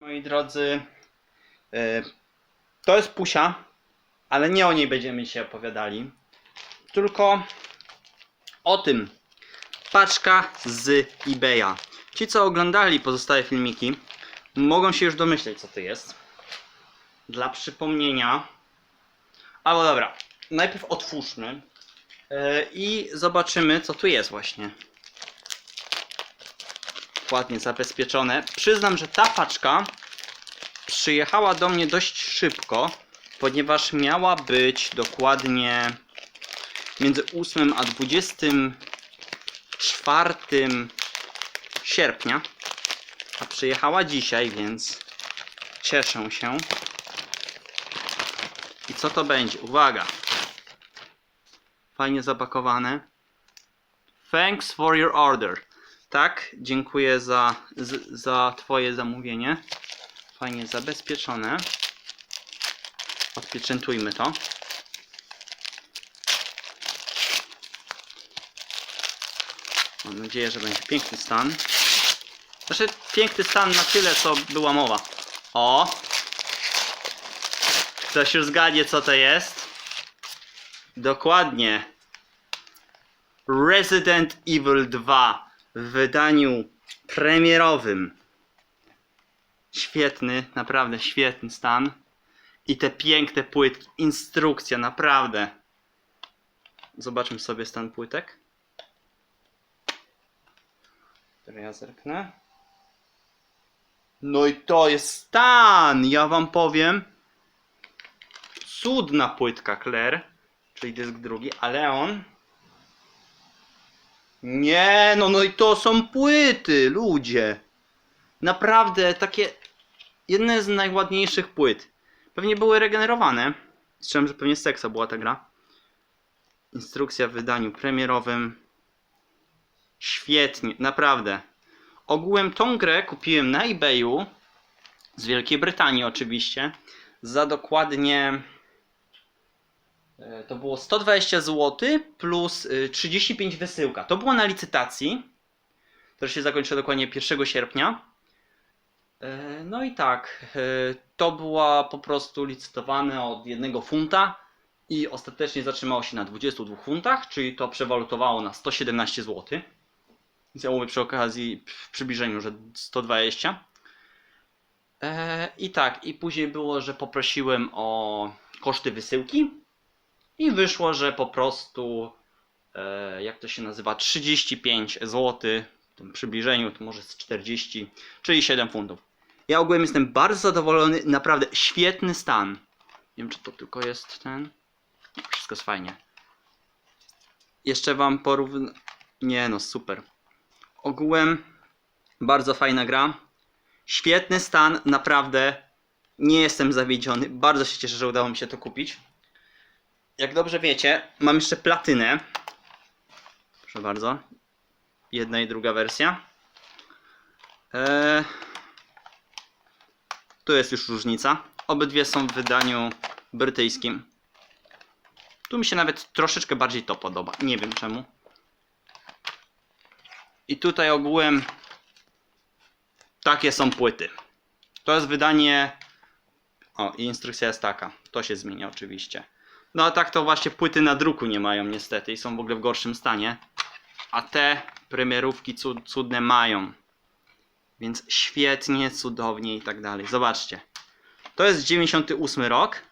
Moi drodzy, e, to jest Pusia, ale nie o niej będziemy dzisiaj opowiadali, tylko o tym. Paczka z eBaya. Ci, co oglądali pozostałe filmiki, mogą się już domyśleć, co to jest. Dla przypomnienia. Albo dobra, najpierw otwórzmy e, i zobaczymy, co tu jest właśnie. Ładnie zabezpieczone. Przyznam, że ta paczka przyjechała do mnie dość szybko, ponieważ miała być dokładnie między 8 a 24 sierpnia. A przyjechała dzisiaj, więc cieszę się. I co to będzie? Uwaga! Fajnie zapakowane. Thanks for your order. Tak, dziękuję za, za Twoje zamówienie. Fajnie zabezpieczone. Odpieczętujmy to. Mam nadzieję, że będzie piękny stan. Znaczy, piękny stan na tyle, co była mowa. O! Ktoś już zgadnie, co to jest? Dokładnie. Resident Evil 2 w wydaniu premierowym. Świetny, naprawdę świetny stan. I te piękne płytki, instrukcja, naprawdę. Zobaczmy sobie stan płytek. Które ja zerknę. No i to jest stan! Ja wam powiem. Cudna płytka Claire, czyli dysk drugi, ale on nie, no no i to są płyty, ludzie. Naprawdę takie jedne z najładniejszych płyt. Pewnie były regenerowane. Słyszałem, że pewnie seksa była ta gra. Instrukcja w wydaniu premierowym. Świetnie, naprawdę. Ogółem tą grę kupiłem na eBayu z Wielkiej Brytanii oczywiście za dokładnie To było 120 zł plus y, 35 wysyłka. To było na licytacji, która się zakończyła dokładnie 1 sierpnia. E, No i tak, e, to była po prostu licytowane od 1 funta i ostatecznie zatrzymało się na 22 funtach, czyli to przewalutowało na 117 zł. Więc ja mówię przy okazji, w przybliżeniu, że 120. E, I tak, i później było, że poprosiłem o koszty wysyłki. I wyszło, że po prostu, e, jak to się nazywa, 35 zł, w tym przybliżeniu to może z 40, czyli 7 funtów. Ja ogółem jestem bardzo zadowolony, naprawdę świetny stan. Nie wiem, czy to tylko jest ten. Wszystko jest fajnie. Jeszcze wam porównam. Nie no, super. Ogółem bardzo fajna gra. Świetny stan, naprawdę. Nie jestem zawiedziony. Bardzo się cieszę, że udało mi się to kupić jak dobrze wiecie, mam jeszcze platynę. Proszę bardzo. Jedna i druga wersja. Eee, tu jest już różnica. Obydwie są w wydaniu brytyjskim. Tu mi się nawet troszeczkę bardziej to podoba. Nie wiem czemu. I tutaj ogółem takie są płyty. To jest wydanie. O, i instrukcja jest taka. To się zmienia oczywiście. No a tak to właśnie płyty na druku nie mają niestety i są w ogóle w gorszym stanie. A te premierówki cud cudne mają. Więc świetnie, cudownie i tak dalej. Zobaczcie. To jest 98 rok.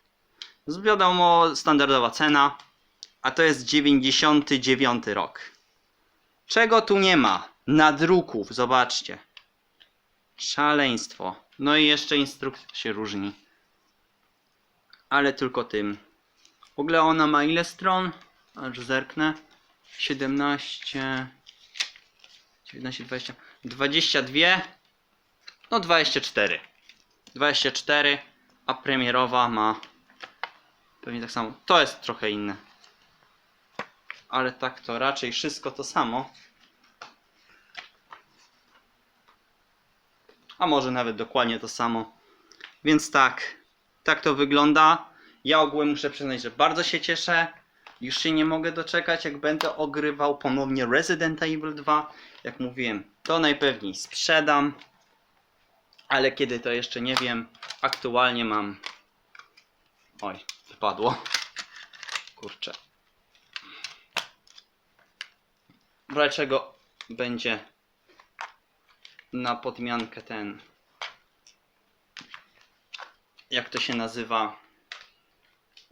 Wiadomo, standardowa cena. A to jest 99 rok. Czego tu nie ma? Nadruków, zobaczcie. Szaleństwo. No i jeszcze instrukcja się różni. Ale tylko tym. W ogóle ona ma ile stron? Aż zerknę. 17, 19, 20, 22, no 24. 24, a premierowa ma pewnie tak samo. To jest trochę inne. Ale tak to raczej wszystko to samo. A może nawet dokładnie to samo. Więc tak, tak to wygląda. Ja ogółem muszę przyznać, że bardzo się cieszę. Już się nie mogę doczekać, jak będę ogrywał ponownie Resident Evil 2. Jak mówiłem, to najpewniej sprzedam. Ale kiedy to jeszcze nie wiem. Aktualnie mam. Oj, wypadło. Kurczę. Dlaczego będzie na podmiankę ten. Jak to się nazywa?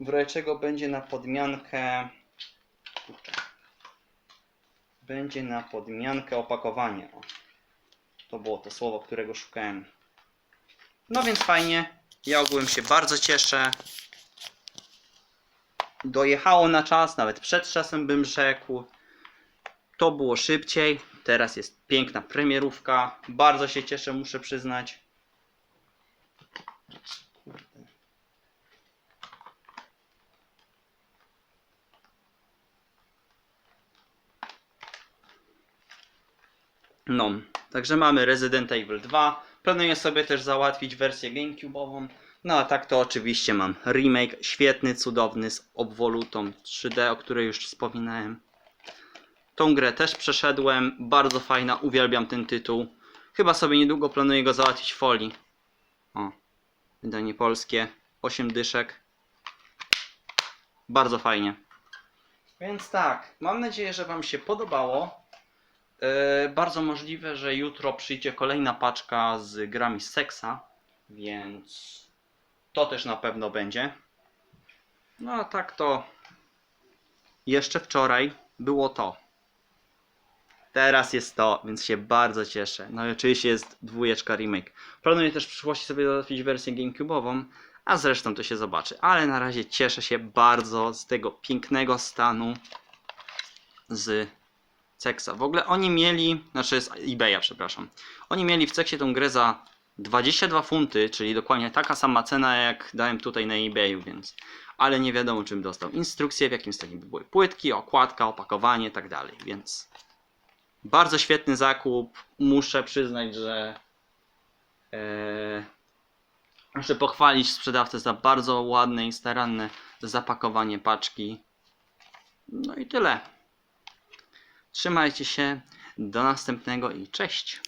W razie czego będzie na podmiankę. Kurczę. Będzie na podmiankę opakowanie. O. To było to słowo, którego szukałem. No więc fajnie. Ja ogółem się bardzo cieszę. Dojechało na czas, nawet przed czasem bym rzekł. To było szybciej. Teraz jest piękna premierówka. Bardzo się cieszę, muszę przyznać. No, także mamy Resident Evil 2. Planuję sobie też załatwić wersję GameCube'ową. No a tak to oczywiście mam remake świetny, cudowny z obwolutą 3D, o której już wspominałem. Tą grę też przeszedłem, bardzo fajna, uwielbiam ten tytuł. Chyba sobie niedługo planuję go załatwić w folii. O, wydanie polskie, 8 dyszek. Bardzo fajnie. Więc tak, mam nadzieję, że Wam się podobało. Yy, bardzo możliwe, że jutro przyjdzie kolejna paczka z grami seksa, więc to też na pewno będzie. No a tak to jeszcze wczoraj było to. Teraz jest to, więc się bardzo cieszę. No i oczywiście jest dwójeczka remake. Planuję też w przyszłości sobie załatwić wersję GameCube'ową, a zresztą to się zobaczy. Ale na razie cieszę się bardzo z tego pięknego stanu z Cexa. W ogóle oni mieli, znaczy z eBaya, przepraszam. Oni mieli w Cexie tą grę za 22 funty, czyli dokładnie taka sama cena jak dałem tutaj na eBayu, więc ale nie wiadomo czym dostał. Instrukcje, w jakim stanie były płytki, okładka, opakowanie, tak dalej, więc bardzo świetny zakup. Muszę przyznać, że e, muszę pochwalić sprzedawcę za bardzo ładne i staranne zapakowanie paczki. No i tyle. Trzymajcie się. Do następnego i cześć.